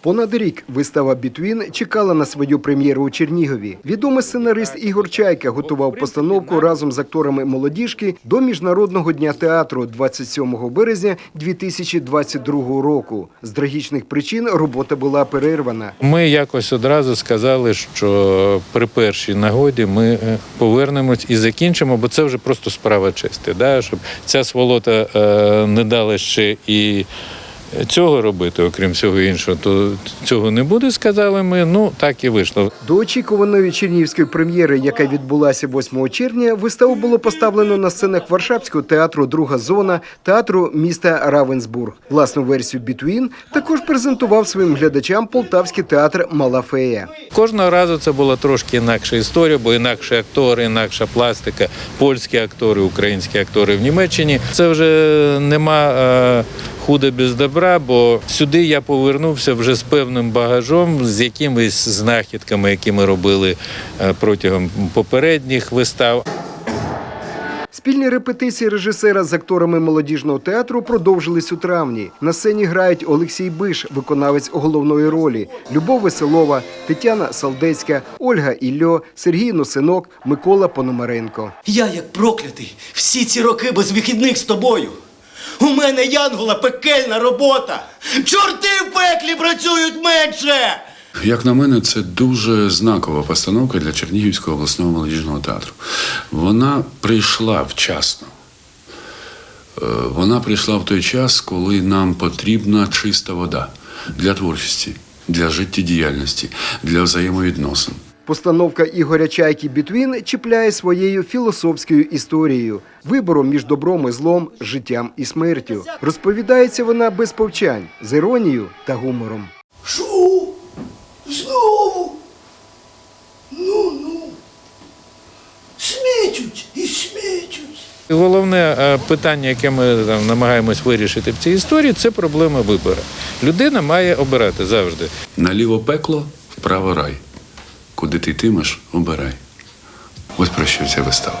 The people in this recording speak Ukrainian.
Понад рік вистава Бітвін чекала на свою прем'єру у Чернігові. Відомий сценарист Ігор Чайка готував постановку разом з акторами молодіжки до міжнародного дня театру 27 березня 2022 року. З трагічних причин робота була перервана. Ми якось одразу сказали, що при першій нагоді ми е, повернемось і закінчимо, бо це вже просто справа честі. Да? Щоб ця сволота е, не дала ще і цього робити, окрім всього іншого, то цього не буде, сказали ми. Ну так і вийшло. До очікуваної чернігівської прем'єри, яка відбулася 8 червня, виставу було поставлено на сценах Варшавського театру Друга зона театру міста Равенсбург. Власну версію Бітвін також презентував своїм глядачам полтавський театр Мала фея. Кожного разу це була трошки інакша історія, бо інакші актори, інакша пластика, польські актори, українські актори в Німеччині. Це вже нема худа без добра, бо сюди я повернувся вже з певним багажом, з якимись знахідками, які ми робили е, протягом попередніх вистав. Спільні репетиції режисера з акторами молодіжного театру продовжились у травні. На сцені грають Олексій Биш, виконавець головної ролі, Любов Веселова, Тетяна Салдецька, Ольга Ілльо, Сергій Носинок, Микола Пономаренко. Я як проклятий всі ці роки без вихідних з тобою. У мене Янгола пекельна робота. Чорти в пеклі працюють менше. Як на мене, це дуже знакова постановка для Чернігівського обласного молодіжного театру. Вона прийшла вчасно. Е, Вона прийшла в той час, коли нам потрібна чиста вода для творчості, для життєдіяльності, для взаємовідносин. Постановка Ігоря Чайки Бітвін чіпляє своєю філософською історією, вибором між добром і злом, життям і смертю. Розповідається вона без повчань, з іронією та гумором. Шу? Знову? Ну, ну. Смітють і смітють. Головне е, питання, яке ми там намагаємось вирішити в цій історії, це проблема вибору. Людина має обирати завжди. Наліво пекло, вправо рай. Куди ти йтимеш, обирай. Ось про що ця вистава.